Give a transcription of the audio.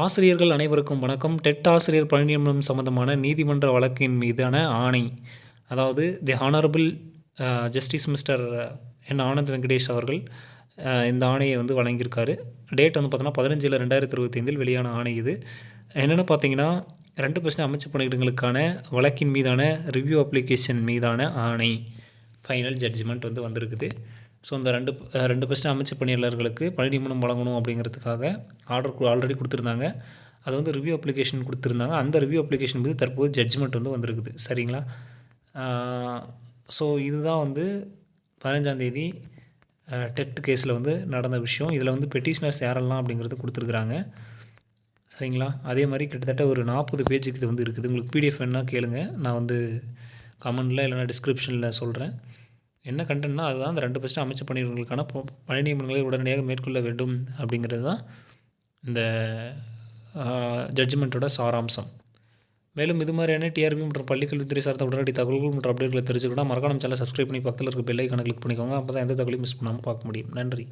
ஆசிரியர்கள் அனைவருக்கும் வணக்கம். டெட் ஆசிரியர் பணி சம்பந்தமான நீதிமன்ற வழக்கின் மீதான ஆணை அதாவது the honourable justice mister N Anand Venkatesh அவர்கள் இந்த ஆணையை வந்து வழங்கியிருக்காரு. டேட் வந்து பார்த்தோன்னா பதினஞ்சில் ரெண்டாயிரத்தி இருபத்தைந்தில் வெளியான ஆணை இது. என்னென்னு பார்த்தீங்கன்னா ரெண்டு பர்சன்ட் அமைச்சு பணியிடங்களுக்கான வழக்கின் மீதான ரிவ்யூ அப்ளிகேஷன் மீதான ஆணை. ஃபைனல் ஜட்ஜ்மெண்ட் வந்து வந்திருக்குது. ஸோ அந்த ரெண்டு ரெண்டு பர்சன்ட் அமைச்சு பணியாளர்களுக்கு பணி நியமனம் வழங்கணும் அப்படிங்கிறதுக்காக ஆர்டர் ஆல்ரெடி கொடுத்துருந்தாங்க. அது வந்து ரிவ்யூ அப்ளிகேஷன் கொடுத்துருந்தாங்க. அந்த ரிவ்யூ அப்ளிகேஷன் மீது தற்போது ஜட்ஜ்மெண்ட் வந்து வந்திருக்குது. சரிங்களா? ஸோ இதுதான் வந்து பதினஞ்சாந்தேதி டெட் கேஸில் வந்து நடந்த விஷயம். இதில் வந்து பெட்டிஷனர்ஸ் யாரெல்லாம் அப்படிங்கிறது கொடுத்துருக்குறாங்க. சரிங்களா? அதே மாதிரி கிட்டத்தட்ட ஒரு நாற்பது பேஜுக்கு இது வந்து இருக்குது. உங்களுக்கு பிடிஎஃப் வேணால் கேளுங்க. நான் வந்து கமெண்டில் இல்லைனா டிஸ்கிரிப்ஷனில் சொல்கிறேன் என்ன கண்டென்ட்னா அதுதான் அந்த ரெண்டு பர்சன்ட் அமைச்சு பணியிடங்களுக்கான பணி நியமனங்களை உடனடியாக மேற்கொள்ள வேண்டும் அப்படிங்கிறது தான் இந்த ஜட்ஜ்மெண்ட்டோட சாராம்சம். மேலும் இது மாதிரியான டிஆர்பி மற்றும் பள்ளிக்கல்வித்துறை சார்ந்த உடனடி தகவல்கள் மற்றும் அப்டேட்களை தெரிஞ்சுக்கணும் மறக்காம சேனலை சப்ஸ்கிரைப் பண்ணி பக்கத்தில் இருக்க பெல் கணக்கு கிளிக் பண்ணிக்கோங்க. அப்போ தான் எந்த தகவலையும் மிஸ் பண்ணாமல் பார்க்க முடியும். நன்றி.